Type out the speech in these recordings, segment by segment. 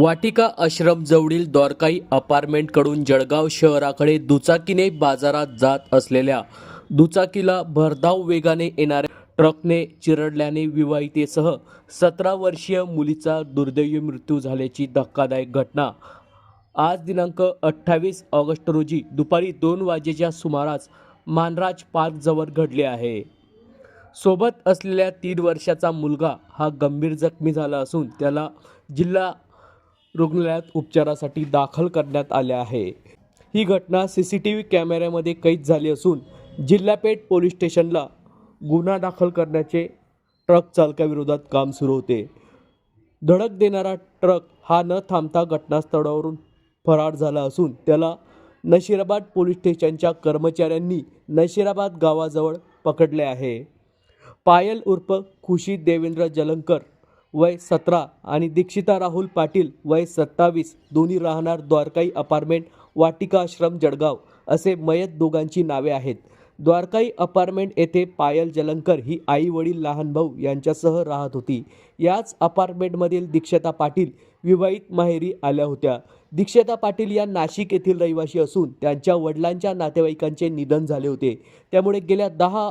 वाटिका आश्रम जवळील द्वारकाई अपार्टमेंटकडून जळगाव शहराकडे दुचाकीने बाजारात जात असलेल्या दुचाकीला भरधाव वेगाने येणाऱ्या ट्रकने चिरडल्याने विवाहितेसह सतरा वर्षीय मुलीचा दुर्दैवी मृत्यू झाल्याची धक्कादायक घटना. आज दिनांक अठ्ठावीस ऑगस्ट रोजी दुपारी दोन वाजेच्या सुमारास मानराज पार्कजवळ घडले आहे. सोबत असलेल्या तीन वर्षाचा मुलगा हा गंभीर जखमी झाला असून त्याला जिल्हा रुग्णालयात उपचारासाठी दाखल करण्यात आले आहे. ही घटना सी सी टी व्ही कॅमेऱ्यामध्ये कैद झाली असून जिल्हापेठ पोलीस स्टेशनला गुन्हा दाखल करण्याचे ट्रक चालकाविरोधात काम सुरू होते. धडक देणारा ट्रक हा न थांबता घटनास्थळावरून फरार झाला असून त्याला नशिराबाद पोलीस स्टेशनच्या कर्मचाऱ्यांनी नशिराबाद गावाजवळ पकडले आहे. पायल उर्फ खुशी देवेंद्र जलंकर वय सतरा आणि दीक्षिता राहुल पाटील वय सत्तावीस. दोन्ही राहणार द्वारकाई अपार्टमेंट वाटिका आश्रम जळगाव असे मयत दोघांची नावे आहेत. द्वारकाई अपार्टमेंट येथे पायल जलंकर ही आई वडील लहान भाऊ यांच्यासह राहत होती. याच अपार्टमेंटमधील दीक्षता पाटील विवाहित माहेरी आल्या होत्या. दीक्षता पाटील या नाशिक येथील रहिवासी असून त्यांच्या वडिलांच्या नातेवाईकांचे निधन झाले होते. त्यामुळे गेल्या दहा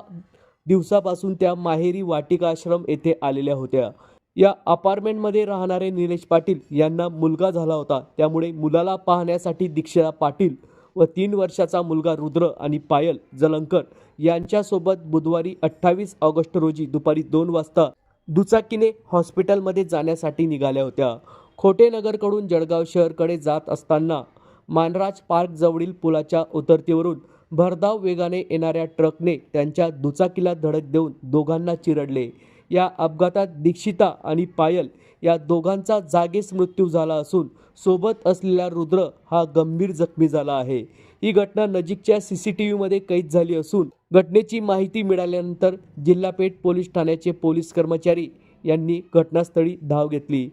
दिवसापासून त्या माहेरी वाटिका आश्रम येथे आलेल्या होत्या. या अपार्टमेंटमध्ये राहणारे निलेश पाटील यांना मुलगा झाला होता. त्यामुळे मुलाला पाहण्यासाठी दीक्षिता पाटील व तीन वर्षाचा मुलगा रुद्र आणि पायल जलंकर यांच्यासोबत बुधवारी अठ्ठावीस ऑगस्ट रोजी दुपारी दोन वाजता दुचाकीने हॉस्पिटलमध्ये जाण्यासाठी निघाल्या होत्या. खोटेनगरकडून जळगाव शहरकडे जात असताना मानराज पार्क जवळील पुलाच्या उतरतीवरून भरधाव वेगाने येणाऱ्या ट्रकने त्यांच्या दुचाकीला धडक देऊन दोघांना चिरडले. या अपघातात दीक्षिता आणि पायल या दोघांचा जागेच मृत्यू झाला असून सोबत असलेला रुद्र हा गंभीर जखमी झाला आहे. ही घटना नजीकच्या सी सी टी व्हीमध्ये कैद झाली असून घटनेची माहिती मिळाल्यानंतर जिल्हापेठ पोलीस ठाण्याचे पोलीस कर्मचारी यांनी घटनास्थळी धाव घेतली.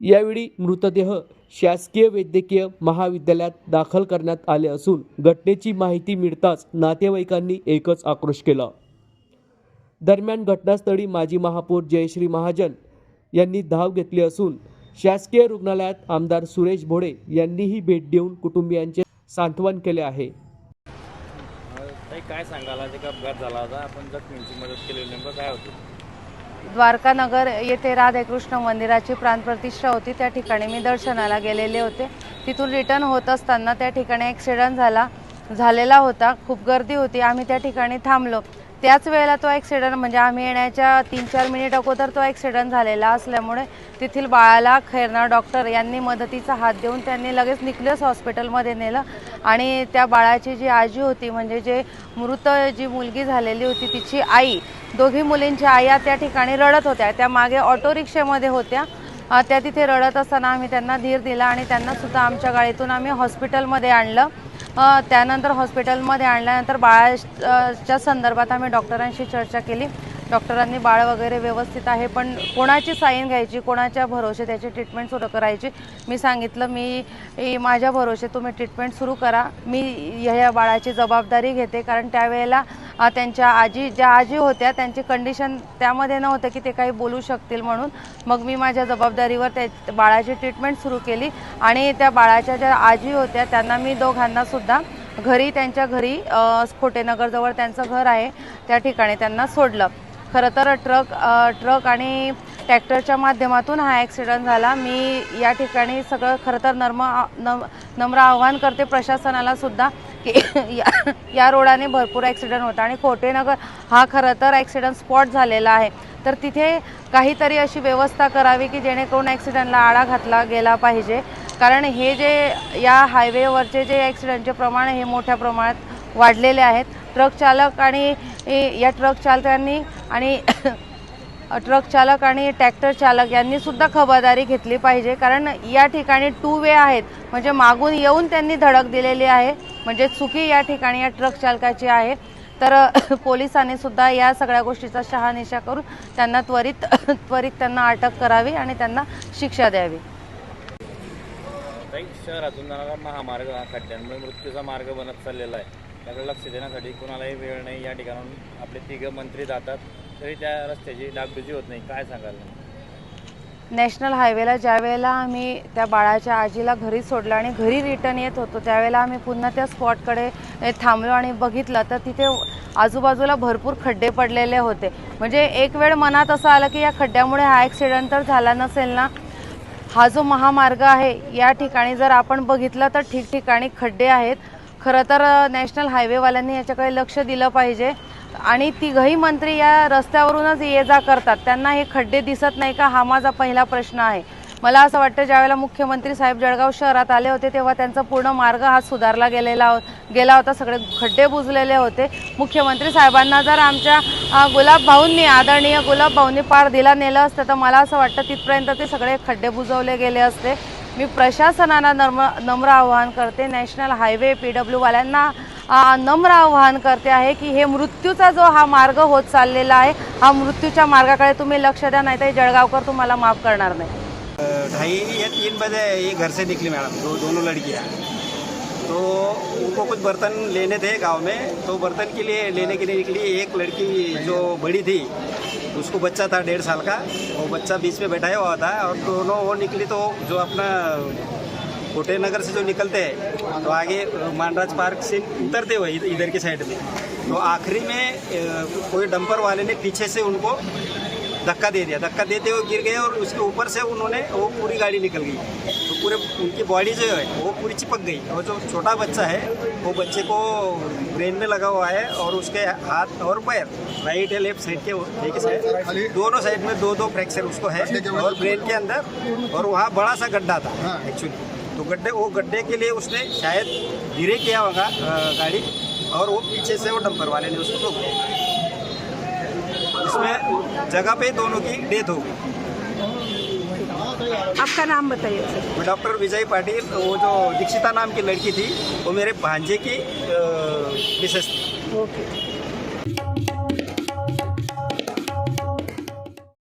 यावेळी मृतदेह शासकीय वैद्यकीय महाविद्यालयात दाखल करण्यात आले असून घटनेची माहिती मिळताच नातेवाईकांनी एकच आक्रोश केला. दरम्यान घटनास्थळी माजी महापौर जयश्री महाजन यांनी धाव घेतली असून शासकीय रुग्णालयात आमदार सुरेश भोडे यांनीही भेट देऊन कुटुंबियांचे सांत्वन केले आहे. काय सांगाल? आज एक अपघात झाला होता. आपण जखमींची मदत केली नेमकं काय होतं? द्वारकानगर येथे राधाकृष्ण मंदिराची प्राणप्रतिष्ठा होती. त्या ठिकाणी मी दर्शनाला गेलेले होते. तिथून रिटर्न होत असताना त्या ठिकाणी ॲक्सिडेंट झाला झालेला होता. खूप गर्दी होती. आम्ही त्या ठिकाणी थांबलो. त्याच वेळेला तो ॲक्सिडंट म्हणजे आम्ही येण्याच्या तीन चार मिनिट अगोदर तो ॲक्सिडंट झालेला असल्यामुळे तेथील बाळाला खैरना डॉक्टर यांनी मदतीचा हात देऊन त्यांनी लगेच निकलेस हॉस्पिटलमध्ये नेलं. आणि त्या बाळाची जी आजी होती म्हणजे जे मृत जी मुलगी झालेली होती तिची आई दोघी मुलींची आई या त्या ठिकाणी रडत होत्या. त्या मागे ऑटो रिक्षामध्ये होत्या. त्या तिथे रडत असताना आम्ही त्यांना धीर दिला आणि त्यांनासुद्धा आमच्या गाडीतून आम्ही हॉस्पिटलमध्ये आणलं. त्यानंतर हॉस्पिटलमध्ये आणल्यानंतर बाळाच्या संदर्भात आम्ही डॉक्टरांशी चर्चा केली. डॉक्टरांनी बाळ वगैरे व्यवस्थित आहे पण कोणाची साईन घ्यायची कोणाच्या भरोसे त्याची ट्रीटमेंट सुरू करायची? मी सांगितलं मी माझ्या भरोसे तुम्ही ट्रीटमेंट सुरू करा. मी ह्या बाळाची जबाबदारी घेते कारण त्यावेळेला त्यांच्या आजी ज्या आजी होत्या त्यांची कंडिशन त्यामध्ये नव्हतं की ते काही बोलू शकतील म्हणून. मग मी माझ्या जबाबदारीवर त्या बाळाची ट्रीटमेंट सुरू केली आणि त्या बाळाच्या ज्या आजी होत्या त्यांना मी दोघांनासुद्धा घरी त्यांच्या घरी खोटेनगरजवळ त्यांचं घर आहे त्या ठिकाणी त्यांना सोडलं. खरं तर ट्रक ट्रक आणि ट्रॅक्टरच्या माध्यमातून हा ॲक्सिडंट झाला. मी या ठिकाणी सगळं खरं तर नर्म नम नम्र आव्हान करते प्रशासनाला सुद्धा की या या रोडाने भरपूर ॲक्सिडंट होता आणि खोटेनगर हा खरं तर ॲक्सिडंट स्पॉट झालेला आहे. तर तिथे काहीतरी अशी व्यवस्था करावी की जेणेकरून ॲक्सिडंटला आळा घातला गेला पाहिजे. कारण हे जे या हायवेवरचे जे ॲक्सिडंटचे प्रमाण हे मोठ्या प्रमाणात वाढलेले आहेत. ट्रक चालक आणि या ट्रक चालकांनी आणि ट्रक चालक आणि ट्रॅक्टर चालक यांनी सुद्धा खबरदारी घेतली पाहिजे. कारण या ठिकाणी टू वे आहेत. म्हणजे मागून येऊन त्यांनी धडक दिलेली आहे. म्हणजे चुकी या ठिकाणी या ट्रक चालकाची आहे. तर पोलिसांनी सुद्धा या सगळ्या गोष्टीचा शहानिशा करून त्यांना त्वरित त्वरित त्यांना अटक करावी आणि त्यांना शिक्षा द्यावी. शहरातून जाणारा महामार्ग हा खड्ड्यांमुळे मृत्यूचा मार्ग बनत चाललेला आहे. त्याकडे लक्ष देण्यासाठी कोणालाही वेळ नाही या ठिकाणाहून आपले तिघं मंत्री जातात तरी त्या रस्त्याची डागडुजी होत नाही. काय सांगाल? नॅशनल हायवेला ज्या वेळेला आम्ही त्या बाळाच्या आजीला घरी सोडलं आणि घरी रिटर्न येत होतो त्यावेळेला आम्ही पुन्हा त्या स्पॉटकडे थांबलो आणि बघितलं तर तिथे आजूबाजूला भरपूर खड्डे पडलेले होते. म्हणजे एक वेळ मनात असं आलं की या खड्ड्यामुळे हा ॲक्सिडेंट तर झाला नसेल ना? हा जो महामार्ग आहे या ठिकाणी जर आपण बघितलं तर ठिकठिकाणी खड्डे आहेत. खरं तर नॅशनल हायवेवाल्यांनी याच्याकडे लक्ष दिलं पाहिजे. आणि तिघही मंत्री या रस्त्यावरूनच ये जा करतात. त्यांना हे खड्डे दिसत नाही का? हा माझा पहिला प्रश्न आहे. मला असं वाटतं ज्यावेळेला मुख्यमंत्री साहेब जळगाव शहरात आले होते तेव्हा त्यांचा पूर्ण मार्ग हा सुधारला गेलेला हो-, गेला होता. सगळे खड्डे बुजलेले होते. मुख्यमंत्री साहेबांना जर आमच्या गुलाबभाऊंनी गुलाब भाऊंनी आदरणीय गुलाब भाऊंनी पार दिला नेलं असतं तर मला असं वाटतं तिथपर्यंत ते सगळे खड्डे बुजवले गेले असते. मी प्रशासनाला नम्र नम्र आवाहन करते. नॅशनल हायवे पी डब्ल्यूवाल्यांना नम्र आवाहन करते आहे की हे मृत्यूचा जो हा मार्ग होत चाललेला आहे हा मृत्यूच्या मार्गाकडे तुम्ही लक्ष द्या नाही तर जळगावकर तुम्हाला माफ करणार नाही. ढाई या तीन बजे ये घर से निकली मैडम दो दोनों लड़कियाँ. तो उनको कुछ बर्तन लेने थे गांव में तो बर्तन के लिए लेने के लिए निकली एक लड़की जो बड़ी थी उसको बच्चा था डेढ़ साल का, वो बच्चा बीच में बैठाया हुआ था और दोनों वो निकली तो जो अपना कोटे नगर से जो निकलते हैं तो आगे मानराज पार्क से उतरते हुए इधर की साइड में। तो आखिरी में कोई डंपर वाले ने पीछे से उनको धक्का दे दिया। धक्का देते हुए गिर गए और उसके ऊपर से उन्होंने वो पूरी गाड़ी निकल गई। तो पूरे उनकी बॉडी जो है वो पूरी चिपक गई। और जो छोटा बच्चा है वो बच्चे को ब्रेन में लगा हुआ है और उसके हाथ और पैर राइट या लेफ़्ट साइड के एक साइड दोनों साइड में दो दो फ्रैक्चर उसको है और ब्रेन के अंदर। और वहाँ बड़ा सा गड्ढा था एक्चुअली तो गड्ढे वो गड्ढे के लिए उसने शायद धीरे किया होगा गाड़ी? और वो पीछे से वो डंपर वाले ने उसको रोक दिया। इसमें जगह पे दोनों की डेथ हो गई। आपका नाम बताइए सर। डॉक्टर विजय पाटिल वो जो दीक्षिता नाम की लड़की थी वो मेरे भांजे की विशेष थी। ओके।